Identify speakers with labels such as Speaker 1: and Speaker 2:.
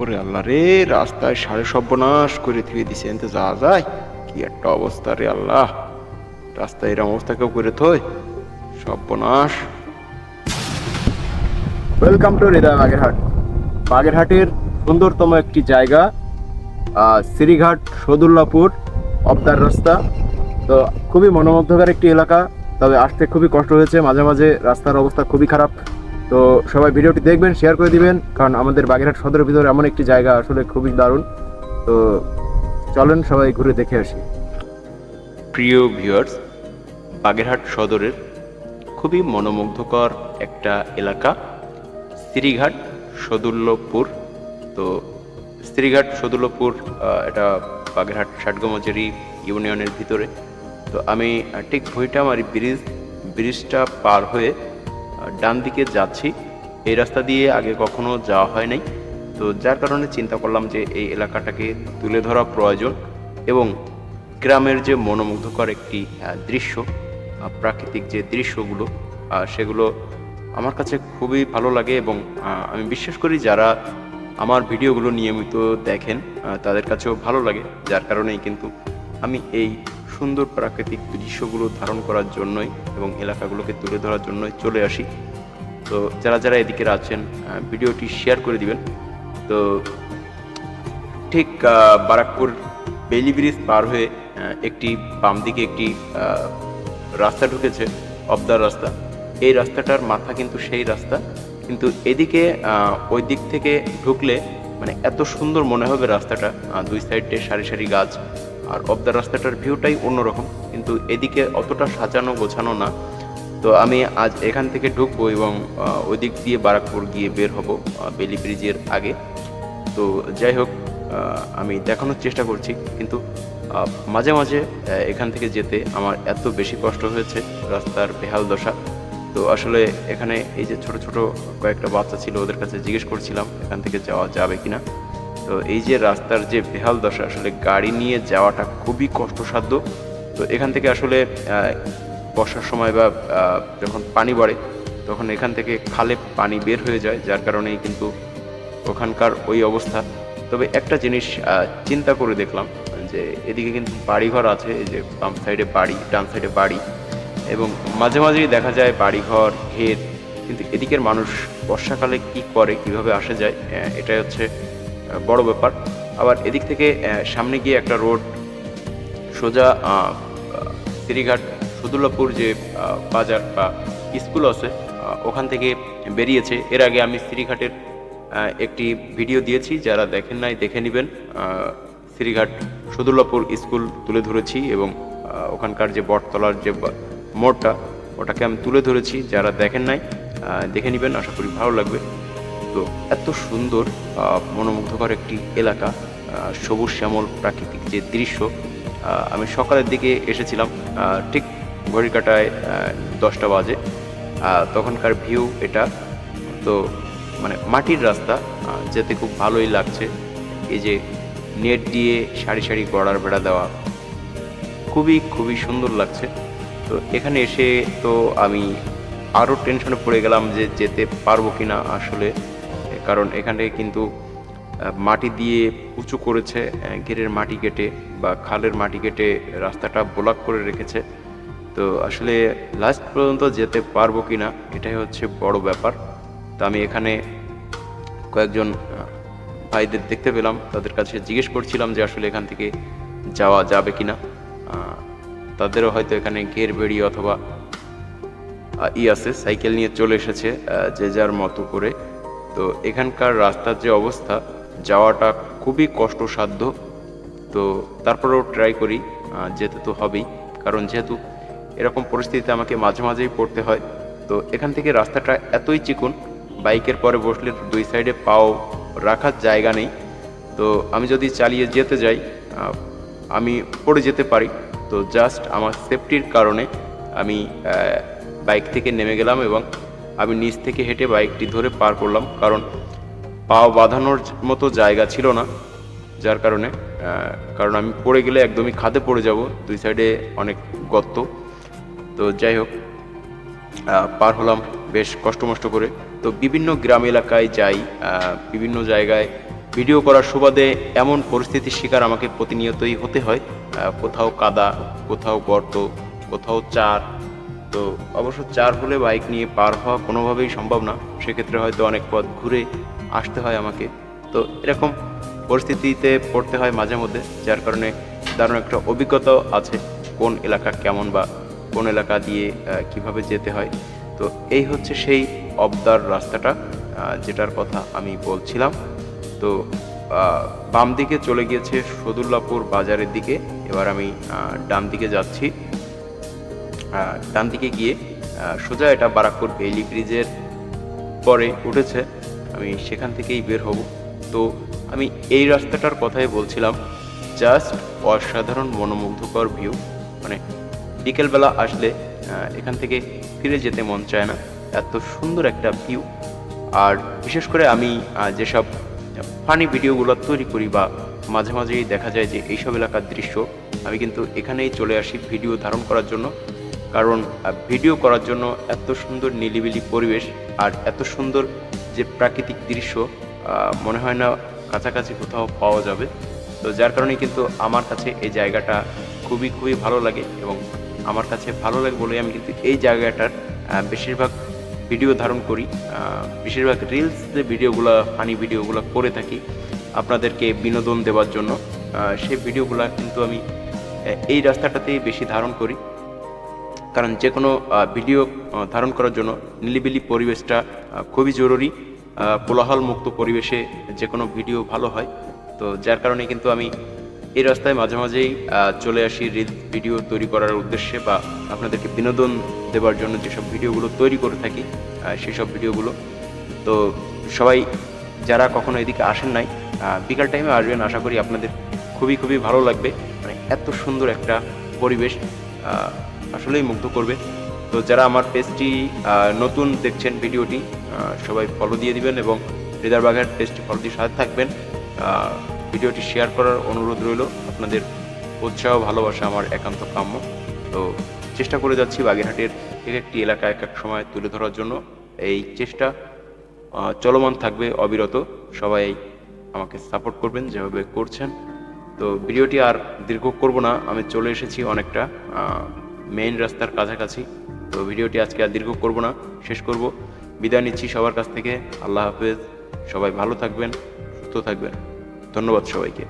Speaker 1: ওরে আল্লাহ রে, রাস্তায় সাড়ে সর্বনাশ করে থুয়ে দিছে। এনতে যাওয়া যায়, কি একটা অবস্থা রে আল্লাহ। রাস্তায় এরম অবস্থা কেউ করে থই সর্বনাশ। Welcome to Hridoy Bagerhat. বাগেরহাটের সুন্দরতম একটি জায়গা শ্রীঘাট সদুল্লাপুর অবদার রাস্তা। তো খুবই মনোমুগ্ধকর একটি এলাকা, তবে আসতে খুবই কষ্ট হয়েছে। মাঝে মাঝে রাস্তার অবস্থা খুবই খারাপ। তো সবাই ভিডিওটি দেখবেন শেয়ার করে দিবেন, কারণ আমাদের বাগেরহাট সদরের ভিতরে এমন একটি জায়গা আসলে খুবই দারুণ। তো চলেন সবাই ঘুরে দেখে আসি। প্রিয় ভিউয়ার্স বাগেরহাট সদরের খুবই মনোমুগ্ধকর একটা এলাকা স্ত্রীঘাট সদুল্লপুর তো স্ত্রীঘাট সদুল্লপুর এটা বাগেরহাট ষাটগমচেরি ইউনিয়নের ভিতরে। তো আমি ঠিক ভুইটামারি ব্রিজ, ব্রিজটা পার হয়ে ডান দিকে যাচ্ছি। এই রাস্তা দিয়ে আগে কখনো যাওয়া হয় নাই। তো যার কারণে চিন্তা করলাম যে এই এলাকাটাকে তুলে ধরা প্রয়োজন এবং গ্রামের যে মনোমুগ্ধকর একটি দৃশ্য প্রাকৃতিক যে দৃশ্যগুলো সেগুলো আমার কাছে খুবই ভালো লাগে এবং আমি বিশ্বাস করি যারা আমার ভিডিওগুলো নিয়মিত দেখেন তাদের কাছেও ভালো লাগে। যার কারণেই কিন্তু আমি এই সুন্দর প্রাকৃতিক দৃশ্যগুলো ধারণ করার জন্যই এবং এলাকাগুলোকে তুলে ধরার জন্যই চলে আসি। তো যারা যারা এদিকে আছেন ভিডিওটি শেয়ার করে দিবেন। তো ঠিক বারাকপুর বেলি ব্রিজ পার হয়ে একটি বাম দিকে একটি রাস্তা ঢুকেছে, অবদার রাস্তা। এই রাস্তাটার মাথা কিন্তু সেই রাস্তা। কিন্তু এদিকে ওই দিক থেকে ঢুকলে মানে এত সুন্দর মনে হবে রাস্তাটা। দুই সাইডে সারি সারি গাছ আর অফ দ্য রাস্তাটার ভিউটাই অন্যরকম, কিন্তু এদিকে অতটা সাজানো গোছানো না। তো আমি আজ এখান থেকে ঢুকবো এবং ওই দিক দিয়ে বারাকপুর গিয়ে বের হব বেলি ব্রিজের আগে। তো যাই হোক আমি দেখানোর চেষ্টা করছি, কিন্তু মাঝে মাঝে এখান থেকে যেতে আমার এত বেশি কষ্ট হয়েছে রাস্তার বেহাল দশা। তো আসলে এখানে এই যে ছোট ছোট কয়েকটা বাচ্চা ছিল ওদের কাছে জিজ্ঞেস করছিলাম, এখান থেকে যাওয়া যাবে কিনা। তো এই যে রাস্তার যে বেহাল দশা, আসলে গাড়ি নিয়ে যাওয়াটা খুবই কষ্টসাধ্য। তো এখান থেকে আসলে বর্ষার সময় বা যখন পানি বাড়ে, তখন এখান থেকে খালে পানি বের হয়ে যায়, যার কারণেই কিন্তু ওখানকার ওই অবস্থা। তবে একটা জিনিস চিন্তা করে দেখলাম যে এদিকে কিন্তু বাড়িঘর আছে যে বাম সাইডে বাড়ি, ডান সাইডে বাড়ি, এবং মাঝে মাঝেই দেখা যায় বাড়িঘর ঘের কিন্তু এদিকের মানুষ বর্ষাকালে কি করে, কীভাবে আসে যায় এটাই হচ্ছে বড় ব্যাপার। আবার এদিক থেকে সামনে গিয়ে একটা রোড, সোজা ফেরিঘাট সদুল্লাপুর যে বাজার বা স্কুল আছে ওখান থেকে বেরিয়েছে। এর আগে আমি শ্রীঘাটের একটি ভিডিও দিয়েছি, যারা দেখেন নাই দেখে নেবেন। শ্রীঘাট সদুল্লাপুর স্কুল তুলে ধরেছি এবং ওখানকার যে বটতলার যে মোড়টা, ওটাকে আমি তুলে ধরেছি। যারা দেখেন নাই দেখে নেবেন, আশা করি ভালো লাগবে। তো এত সুন্দর মনোমুগ্ধকর একটি এলাকা সবুজ শ্যামল প্রাকৃতিক যে দৃশ্য আমি সকালের দিকে এসেছিলাম ঠিক ঘড়ি কাটায় দশটা বাজে তখনকার ভিউ এটা, তো মানে মাটির রাস্তা যেতে খুব ভালোই লাগছে, এই যে নেট দিয়ে সারি সারি গড়ার বেড়া দেওয়া, খুবই খুবই সুন্দর লাগছে, তো এখানে এসে তো আমি আরও টেনশনে পড়ে গেলাম যে যেতে পারব কি না আসলে কারণ এখানে কিন্তু মাটি দিয়ে উঁচু করেছে ঘেরের মাটি কেটে বা খালের মাটি কেটে রাস্তাটা ব্লক করে রেখেছে। তো আসলে লাস্ট পর্যন্ত যেতে পারব কি না এটাই হচ্ছে বড় ব্যাপার। তো আমি এখানে কয়েকজন ভাইদের দেখতে পেলাম তাদের কাছে জিজ্ঞেস করছিলাম যে আসলে এখান থেকে যাওয়া যাবে কিনা। আহ, তাদেরও হয়তো এখানে ঘের বেড়ি অথবা ই আছে সাইকেল নিয়ে চলে এসেছে যে যার মতো করে। তো এখানকার রাস্তার যে অবস্থা, যাওয়াটা খুবই কষ্টসাধ্য। তো তারপরেও ট্রাই করি যেতে তো হবেই। কারণ যেহেতু এরকম পরিস্থিতিতে আমাকে মাঝে মাঝেই পড়তে হয়, তো এখান থেকে রাস্তাটা এতই চিকুন, বাইকের পরে বসলে দুই সাইডে পাও রাখার জায়গা নেই। তো আমি যদি চালিয়ে যেতে যাই আমি পড়ে যেতে পারি। তো জাস্ট আমার সেফটির কারণে আমি বাইক থেকে নেমে গেলাম এবং আমি নিচ থেকে হেঁটে বাইকটি ধরে পার করলাম, কারণ পাও বাঁধানোর মতো জায়গা ছিল না, যার কারণে কারণ আমি পড়ে গেলে একদমই খাদে পড়ে যাব, দুই সাইডে অনেক গর্ত। তো যাই হোক পার হলাম বেশ কষ্ট মষ্ট করে। তো বিভিন্ন গ্রাম এলাকায় যাই বিভিন্ন জায়গায়
Speaker 2: ভিডিও করার সুবাদে এমন পরিস্থিতির শিকার আমাকে প্রতিনিয়তই হতে হয়। কোথাও কাদা, কোথাও গর্ত, কোথাও চার তো অবশ্য চার হলে বাইক নিয়ে পার হওয়া কোনোভাবেই সম্ভব না। সেক্ষেত্রে হয়তো অনেক পথ ঘুরে আসতে হয় আমাকে। তো এরকম পরিস্থিতিতে পড়তে হয় মাঝে মধ্যে, যার কারণে দারুণ একটা অভিজ্ঞতাও আছে কোন এলাকা কেমন বা কোন এলাকা দিয়ে কীভাবে যেতে হয়। তো এই হচ্ছে সেই অবদার রাস্তাটা যেটার কথা আমি বলছিলাম। তো বাম দিকে চলে গিয়েছে সদুল্লাপুর বাজারের দিকে। এবার আমি ডান দিকে যাচ্ছি। ডান দিকে গিয়ে সোজা এটা বারাকপুর বেইলি ব্রিজের পরে উঠেছে। আমি সেখান থেকেই বের হব। তো আমি এই রাস্তাটার কথাই বলছিলাম। জাস্ট অসাধারণ মনোমুগ্ধকর ভিউ। মানে বিকেলবেলা আসলে এখান থেকে ফিরে যেতে মন চায় না। এত সুন্দর একটা ভিউ। আর বিশেষ করে আমি যেসব ফানি ভিডিওগুলো তৈরি করি বা মাঝে মাঝেই দেখা যায় যে এইসব এলাকার দৃশ্য, আমি কিন্তু এখানেই চলে আসি ভিডিও ধারণ করার জন্য। কারণ ভিডিও করার জন্য এত সুন্দর নিলিবিলি পরিবেশ আর এত সুন্দর যে প্রাকৃতিক দৃশ্য মনে হয় না কাছাকাছি কোথাও পাওয়া যাবে। তো যার কারণে কিন্তু আমার কাছে এই জায়গাটা খুবই খুবই ভালো লাগে এবং আমার কাছে ভালো লাগে বলে আমি কিন্তু এই জায়গাটার বেশিরভাগ ভিডিও ধারণ করি। বেশিরভাগ রিলস যে ভিডিওগুলো ফানি ভিডিওগুলো করে থাকি আপনাদেরকে বিনোদন দেওয়ার জন্য। সেই ভিডিওগুলো কিন্তু আমি এই রাস্তাটাতেই বেশি ধারণ করি। কারণ যে কোনো ভিডিও ধারণ করার জন্য নিলিবিলি পরিবেশটা খুবই জরুরি। কোলাহল মুক্ত পরিবেশে যে কোনো ভিডিও ভালো হয়। তো যার কারণে কিন্তু আমি এই রাস্তায় মাঝে মাঝেই চলে আসি রিল ভিডিও তৈরি করার উদ্দেশ্যে বা আপনাদেরকে বিনোদন দেওয়ার জন্য যেসব ভিডিওগুলো তৈরি করে থাকি সেসব ভিডিওগুলো। তো সবাই যারা কখনো এদিকে আসেন নাই বিকাল টাইমে আসবেন, আশা করি আপনাদের খুবই খুবই ভালো লাগবে। মানে এত সুন্দর একটা পরিবেশ আসলেই মুগ্ধ করবে। তো যারা আমার পেজটি নতুন দেখছেন ভিডিওটি সবাই ফলো দিয়ে দিবেন এবং হৃদয় বাঘের পেজটি ফলো দিয়ে সাথে থাকবেন। ভিডিওটি শেয়ার করার অনুরোধ রইল। আপনাদের উৎসাহ, ভালোবাসা আমার একান্ত কাম্য। তো চেষ্টা করে যাচ্ছি বাগেরহাটের এক একটি এলাকা এক এক সময় তুলে ধরার জন্য। এই চেষ্টা চলমান থাকবে, অবিরত। সবাই আমাকে সাপোর্ট করবেন যেভাবে করছেন। তো ভিডিওটি আর দীর্ঘ করব না। আমি চলে এসেছি অনেকটা। মেইন রাস্তার কাছাকাছি। তো ভিডিওটি আজকে আর দীর্ঘ করব না, শেষ করব। বিদায় নিচ্ছি সবার কাছ থেকে। আল্লাহ হাফেজ। সবাই ভালো থাকবেন, সুস্থ থাকবেন। ধন্যবাদ সবাইকে।